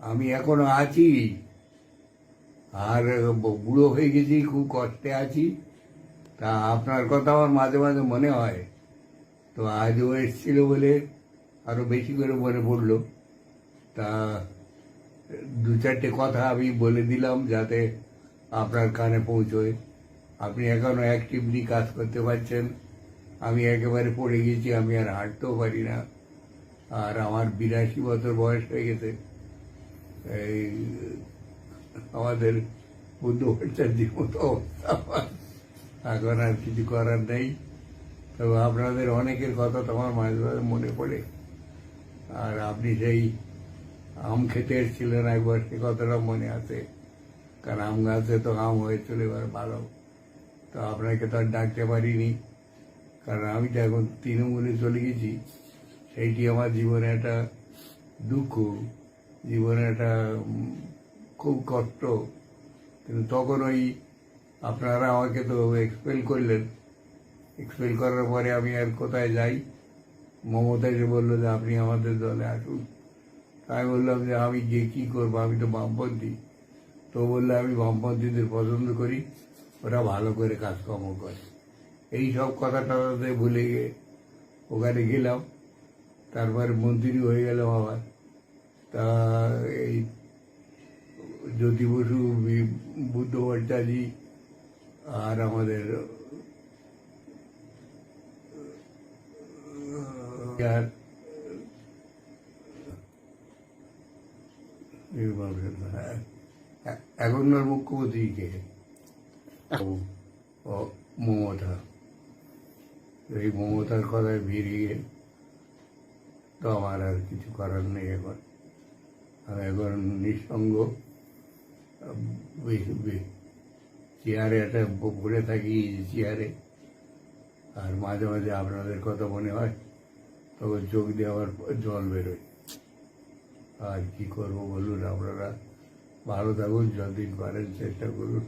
আমি এখনও আছি। আর বুড়ো হয়ে গেছি, খুব কষ্টে আছি। তা আপনার কথা আমার মাঝে মাঝে মনে হয়। তো আজও এসেছিল বলে আরও বেশি করে মনে পড়ল। তা দু চারটে কথা আমি বলে দিলাম যাতে আপনার কানে পৌঁছয়। আপনি এখনও অ্যাক্টিভলি কাজ করতে পারছেন। আমি একেবারে পড়ে গেছি, আমি আর হাঁটতেও পারি না। আর আমার বিরাশি বছর বয়স হয়ে গেছে। এই, আমাদের বুদ্ধ ভট্টাচার্যের মতো অবস্থা এখন আর কিছু করার নেই। তবে আপনাদের অনেকের কথা তো আমার মাঝে মাঝে মনে পড়ে। আর আপনি সেই আম খেতে এসেছিলেন একবার, সে কথাটা মনে আছে। কারণ আম গাছে তো আম হয়েছিল, এবার ভালো। তো আপনাকে তো আর ডাকতে পারিনি। কারণ আমি তো এখন তৃণমূলে চলে গেছি। সেইটি আমার জীবনে একটা দুঃখ। জীবনে একটা খুব কষ্ট। কিন্তু তখন ওই আপনারা আমাকে তো এক্সপেল করলেন। এক্সপেল করার পরে আমি আর কোথায় যাই? মমতা এসে বলল যে, আপনি আমাদের দলে আসুন। আমি বললাম যে, আমি গিয়ে কী করব? আমি তো বামপন্থী। তো বললে, আমি বামপন্থীদের পছন্দ করি। ওরা ভালো করে কাজকর্ম করে। এই সব কথা টথাতে ভুলে গিয়ে ওখানে গেলাম। তারপর মন্ত্রী হয়ে গেলাম আবার। তা, এই জ্যোতি বসু বুদ্ধ ভট্টাচার্য আর আমাদের, আর এখনকার মুখ্যমন্ত্রী কে? মমতা। এই মমতার কথায় বেরিয়ে তো আমার আর কিছু করার নেই এখন। এখন নিঃসঙ্গ চেয়ারে একটা বলে থাকি চেয়ারে। আর মাঝে মাঝে আপনাদের কথা মনে হয় তখন চোখ দিয়ে আমার জল বেরোয়। আর কি করব বলুন আপনারা? ভালো থাকুন, যতদিন পারেন চেষ্টা করুন।